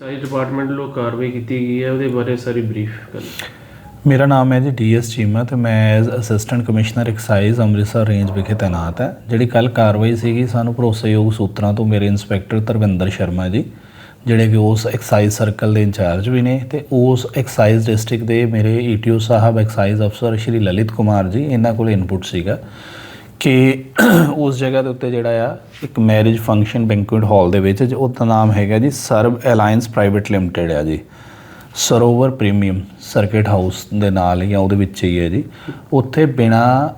ਸਾਈ department ਵੱਲੋਂ ਕਾਰਵਾਈ ਕੀਤੀ ਗਈ ਹੈ, ਉਹਦੇ ਬਾਰੇ ਸਾਰੀ ਬਰੀਫ ਕਰ ਮੇਰਾ ਨਾਮ ਹੈ ਜੀ ਡੀਐਸ ਚੀਮਾ ਤੇ ਮੈਂ as assistant commissioner excise Amritsar range ਵਿਖੇ ਤੈਨਾਤ ਹੈ। ਜਿਹੜੀ ਕੱਲ ਕਾਰਵਾਈ ਸੀਗੀ, ਸਾਨੂੰ ਭਰੋਸੇਯੋਗ ਸੂਤਰਾਂ ਤੋਂ ਮੇਰੇ ਇੰਸਪੈਕਟਰ ਧਰਵਿੰਦਰ ਸ਼ਰਮਾ ਜੀ, ਜਿਹੜੇ ਕਿ ਉਸ ਐਕਸਾਈਜ਼ ਸਰਕਲ ਦੇ ਇੰਚਾਰਜ ਵੀ ਨੇ ਤੇ ਉਸ ਐਕਸਾਈਜ਼ ਡਿਸਟ੍ਰਿਕਟ ਦੇ ਮੇਰੇ ਈਟੀਓ ਸਾਹਿਬ ਐਕਸਾਈਜ਼ ਅਫਸਰ ਸ਼੍ਰੀ ਲਲਿਤ ਕੁਮਾਰ ਜੀ, ਇਹਨਾਂ ਕੋਲ ਇਨਪੁਟ ਸੀਗਾ। ਕਿ ਉਸ ਜਗ੍ਹਾ ਦੇ ਉੱਤੇ ਜਿਹੜਾ ਆ, ਇੱਕ ਮੈਰਿਜ ਫੰਕਸ਼ਨ ਬੈਂਕੁਏਟ ਹਾਲ ਦੇ ਵਿੱਚ, ਜ- ਉਹਦਾ ਨਾਮ ਹੈਗਾ ਜੀ ਸਰਬ ਅਲਾਈਅੰਸ ਪ੍ਰਾਈਵੇਟ ਲਿਮਟਿਡ ਆ ਜੀ। ਸਰੋਵਰ ਪ੍ਰੀਮੀਅਮ ਸਰਕਿਟ ਹਾਊਸ ਦੇ ਨਾਲ ਜਾਂ ਉਹਦੇ ਵਿੱਚ ਹੀ ਹੈ ਜੀ। ਉੱਥੇ ਬਿਨਾ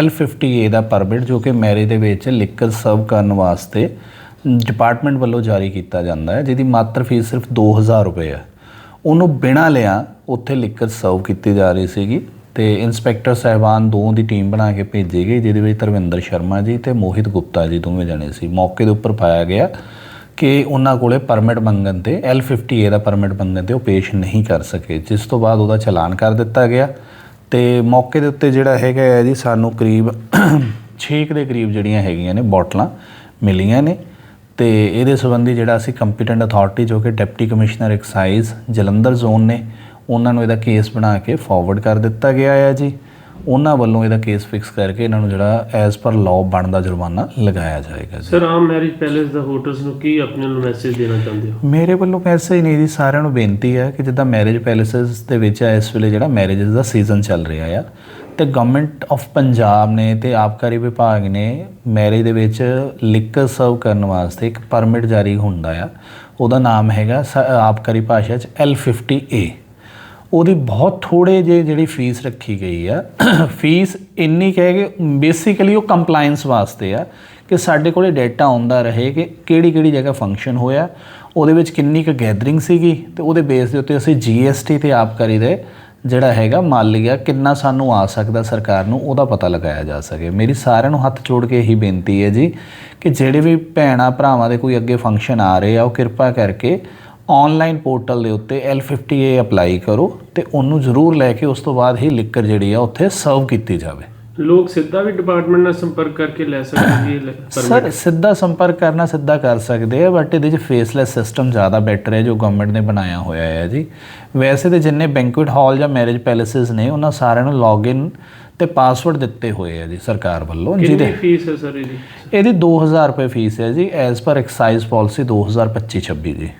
L50A ਦਾ ਪਰਮਿਟ, ਜੋ ਕਿ ਮੈਰਿਜ ਦੇ ਵਿੱਚ ਲਿਕਰ ਸਰਵ ਕਰਨ ਵਾਸਤੇ ਡਿਪਾਰਟਮੈਂਟ ਵੱਲੋਂ ਜਾਰੀ ਕੀਤਾ ਜਾਂਦਾ ਹੈ, ਜਿਹਦੀ ਮਾਤਰ ਫੀਸ ਸਿਰਫ 2000 ਰੁਪਏ ਹੈ। ਉਹਨੂੰ ਬਿਨਾ ਲਿਆ ਉੱਥੇ ਲਿਕਰ ਸਰਵ ਕੀਤੀ ਜਾ ਰਹੀ ਸੀਗੀ। ਤੇ ਇੰਸਪੈਕਟਰ ਸਾਹਿਬਾਨ ਦੋ ਦੀ ਟੀਮ ਬਣਾ ਕੇ ਭੇਜੀ ਗਈ ਜਿਹਦੇ ਵਿੱਚ ਧਰਵਿੰਦਰ ਸ਼ਰਮਾ ਜੀ ਤੇ ਮੋਹਿਤ ਗੁਪਤਾ ਜੀ, ਦੋਵੇਂ ਜਣੇ ਸੀ। ਮੌਕੇ ਦੇ ਉੱਪਰ ਪਾਇਆ ਗਿਆ ਕਿ ਉਹਨਾਂ ਕੋਲੇ ਪਰਮਿਟ ਮੰਗਣ ਤੇ L50A ਦਾ ਪਰਮਿਟ ਮੰਗਣ ਤੇ ਉਹ ਪੇਸ਼ ਨਹੀਂ ਕਰ ਸਕੇ, ਜਿਸ ਤੋਂ ਬਾਅਦ ਉਹਦਾ ਚਲਾਨ ਕਰ ਦਿੱਤਾ ਗਿਆ। ਤੇ ਮੌਕੇ ਦੇ ਉੱਤੇ ਜਿਹੜਾ ਹੈਗਾ ਹੈ ਜੀ, ਸਾਨੂੰ ਕਰੀਬ 6 ਦੇ ਕਰੀਬ ਜਿਹੜੀਆਂ ਹੈਗੀਆਂ ਨੇ ਬੋਟਲਾਂ ਮਿਲੀਆਂ ਨੇ। ਤੇ ਇਹਦੇ ਸੰਬੰਧੀ ਜਿਹੜਾ ਅਸੀਂ ਕੰਪੀਟੈਂਟ ਅਥਾਰਟੀ ਜੋ ਕਿ deputy commissioner excise Jalandhar zone ਨੇ ਉਹਨਾਂ ਨੂੰ ਇਹਦਾ ਕੇਸ ਬਣਾ ਕੇ ਫਾਰਵਰਡ ਕਰ ਦਿੱਤਾ ਗਿਆ ਹੈ ਜੀ। ਉਹਨਾਂ ਵੱਲੋਂ ਇਹਦਾ ਕੇਸ ਫਿਕਸ ਕਰਕੇ ਇਹਨਾਂ ਨੂੰ ਜਿਹੜਾ ਐਜ਼ ਪਰ ਲਾਅ ਬਣਦਾ ਜੁਰਮਾਨਾ ਲਗਾਇਆ ਜਾਏਗਾ ਜੀ। ਸਰ ਆਮ ਮੈਰਿਜ ਪੈਲੇਸ ਦਾ ਹੋਟਲਸ ਨੂੰ ਕੀ ਆਪਣੇ ਨੂੰ ਮੈਸੇਜ ਦੇਣਾ ਚਾਹੁੰਦੇ ਹੋ? ਮੇਰੇ ਵੱਲੋਂ ਮੈਸੇਜ ਨਹੀਂ ਜੀ ਸਾਰਿਆਂ ਨੂੰ ਬੇਨਤੀ ਹੈ ਕਿ ਜਿੱਦਾਂ ਮੈਰਿਜ ਪੈਲੇਸਸ ਦੇ ਵਿੱਚ ਇਸ ਵੇਲੇ ਜਿਹੜਾ ਮੈਰਿਜਸ ਦਾ ਸੀਜ਼ਨ ਚੱਲ ਰਿਹਾ ਆ ਤੇ ਗਵਰਨਮੈਂਟ ਆਫ ਪੰਜਾਬ ਨੇ ਤੇ ਆਬਕਾਰੀ ਵਿਭਾਗ ਨੇ ਮੈਰਿਜ ਦੇ ਵਿੱਚ ਲਿਕਰ ਸਰਵ ਕਰਨ ਵਾਸਤੇ ਇੱਕ ਪਰਮਿਟ ਜਾਰੀ ਹੁੰਦਾ ਆ। ਉਹਦਾ ਨਾਮ ਹੈਗਾ ਆਬਕਾਰੀ ਭਾਸ਼ਾ 'ਚ L50A ਉਹਦੀ ਬਹੁਤ ਥੋੜੇ ਜੇ ਜਿਹੜੀ ਫੀਸ ਰੱਖੀ ਗਈ ਆ। ਫੀਸ ਇੰਨੀ ਕਹਿ ਕਿ ਬੇਸਿਕਲੀ ਉਹ ਕੰਪਲਾਈਂਸ ਵਾਸਤੇ ਆ ਕਿ ਸਾਡੇ ਕੋਲੇ ਡਾਟਾ ਆਉਂਦਾ ਰਹੇ ਕਿ ਕਿਹੜੀ ਕਿਹੜੀ ਜਗ੍ਹਾ ਫੰਕਸ਼ਨ ਹੋਇਆ, ਉਹਦੇ ਵਿੱਚ ਕਿੰਨੀ ਕੁ ਗੈਦਰਿੰਗ ਸੀਗੀ ਤੇ ਉਹਦੇ ਬੇਸ ਦੇ ਉੱਤੇ ਅਸੀਂ GST ਤੇ ਆਬਕਾਰੀ ਦੇ ਜਿਹੜਾ ਹੈਗਾ ਮਾਲੀਆ ਕਿੰਨਾ ਸਾਨੂੰ ਆ ਸਕਦਾ ਸਰਕਾਰ ਨੂੰ ਉਹਦਾ ਪਤਾ ਲਗਾਇਆ ਜਾ ਸਕੇ। ਮੇਰੀ ਸਾਰਿਆਂ ਨੂੰ ਹੱਥ ਜੋੜ ਕੇ ਇਹੀ ਬੇਨਤੀ ਹੈ ਜੀ ਕਿ ਜਿਹੜੇ ਵੀ ਭੈਣਾ ਭਰਾਵਾਂ ਦੇ ਕੋਈ ਅੱਗੇ ਫੰਕਸ਼ਨ ਆ ਰਹੇ ਆ, ਉਹ ਕਿਰਪਾ ਕਰਕੇ ਆਨਲਾਈਨ ਪੋਰਟਲ ਦੇ ਉੱਤੇ L50A ਅਪਲਾਈ ਕਰੋ ਤੇ ਉਹਨੂੰ ਜ਼ਰੂਰ ਲੈ ਕੇ ਉਸ ਤੋਂ ਬਾਅਦ ਹੀ ਲਿਕਰ ਜਿਹੜੀ ਆ ਉੱਥੇ ਸਰਵ ਕੀਤੀ ਜਾਵੇ। ਲੋਕ ਸਿੱਧਾ ਵੀ ਡਿਪਾਰਟਮੈਂਟ ਨਾਲ ਸੰਪਰਕ ਕਰਕੇ ਲੈ ਸਕਦੇ ਸਰ ਸਿੱਧਾ ਸੰਪਰਕ ਕਰਨਾ ਸਿੱਧਾ ਕਰ ਸਕਦੇ ਆ ਬਟ ਇਹਦੇ 'ਚ ਫੇਸਲੈਸ ਸਿਸਟਮ ਜ਼ਿਆਦਾ ਬੈਟਰ ਹੈ ਜੋ ਗਵਰਨਮੈਂਟ ਨੇ ਬਣਾਇਆ ਹੋਇਆ ਹੈ ਜੀ। ਵੈਸੇ ਤੇ ਜਿੰਨੇ ਬੈਂਕੁਏਟ ਹਾਲ ਜਾਂ ਮੈਰਿਜ ਪੈਲੇਸਿਸ ਨੇ ਉਹਨਾਂ ਸਾਰਿਆਂ ਨੂੰ ਲੌਗਇਨ ਤੇ ਪਾਸਵਰਡ ਦਿੱਤੇ ਹੋਏ ਆ ਜੀ ਸਰਕਾਰ ਵੱਲੋਂ ਜਿਹਦੇ ਫੀਸ ਹੈ ਸਰ ਇਹਦੀ? ਇਹਦੀ 2000 ਰੁਪਏ ਫੀਸ ਹੈ ਜੀ ਐਜ਼ ਪਰ ਐਕਸਾਈਜ਼ ਪਾਲਿਸੀ 2025-26 ਜੀ